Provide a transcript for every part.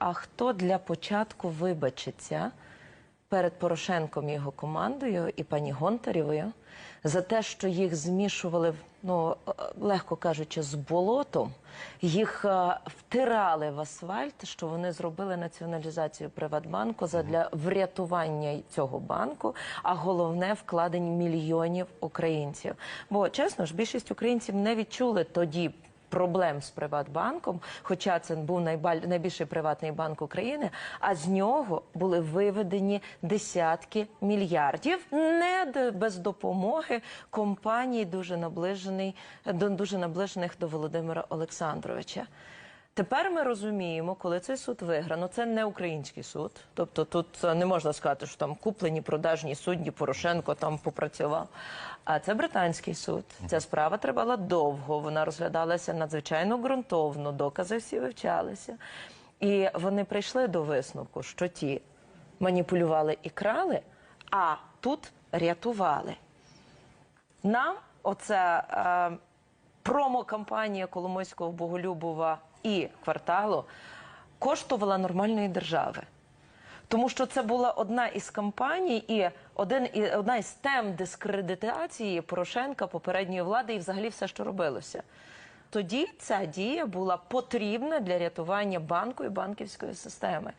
А хто для початку вибачиться перед Порошенком і його командою і пані Гонтарєвою за те, що їх змішували, ну легко кажучи, з болотом, їх е, втирали в асфальт, що вони зробили націоналізацію Приватбанку задля врятування цього банку, а головне вкладень мільйонів українців. Бо чесно ж, більшість українців не відчули тоді проблем з Приватбанком, хоча це був найбільший приватний банк України. А з нього були виведені десятки мільярдів не без допомоги компаній, дуже наближений до дуже наближених до Володимира Олександровича. Тепер ми розуміємо, коли цей суд виграно, це не український суд. Тобто тут е, не можна сказати, що там куплені продажні судді Порошенко там попрацював. А це британський суд. Ця справа тривала довго. Вона розглядалася надзвичайно ґрунтовно, докази всі вивчалися. І вони прийшли до висновку, що ті маніпулювали і крали, а тут рятували. Нам оця е, промо-кампанія Коломойського Боголюбова і кварталу коштувала нормальної держави. Тому що це була одна із кампаній і один і одна із тем дискредитації Порошенка попередньої влади і взагалі все, що робилося. Тоді ця дія була потрібна для рятування банку і банківської системи.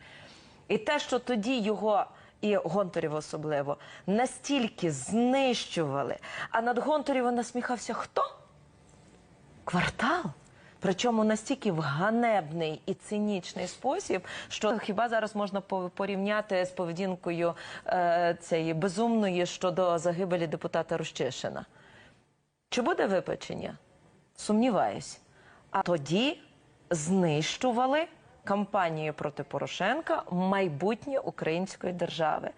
І те, що тоді його і Гонтарєва особливо настільки знищували, а над Гонтарєва насміхався хто? Квартал. Причому настільки в ганебний і цинічний спосіб, що хіба зараз можна порівняти з поведінкою е, цієї безумної щодо загибелі депутата Рущишина. Чи буде випечення? Сумніваюсь. А тоді знищували кампанію проти Порошенка майбутнє української держави.